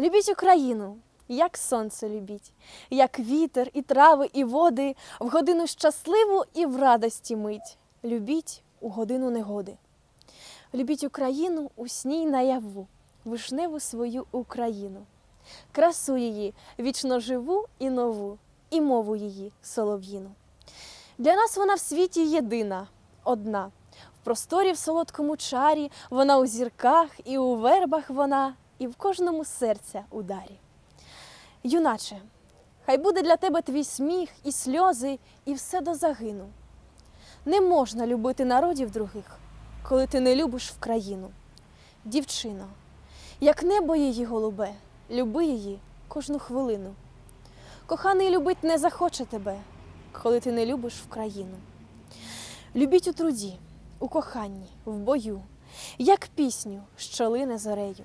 Любіть Україну, як сонце любіть, як вітер, і трави, і води, в годину щасливу і в радості мить. Любіть у годину негоди. Любіть Україну у сні й наяву, вишневу свою Україну, красу її вічно живу і нову, і мову її солов'їну. Для нас вона в світі єдина, одна. В просторі в солодкому чарі, вона у зірках і у вербах вона, і в кожному серця ударі. Юначе, хай буде для тебе твій сміх і сльози, і все до загину. Не можна любити народів других, коли ти не любиш в країну. Дівчино, як небо її голубе, люби її кожну хвилину. Коханий любить не захоче тебе, коли ти не любиш в країну. Любіть у труді, у коханні, в бою, як пісню, що лине зорею.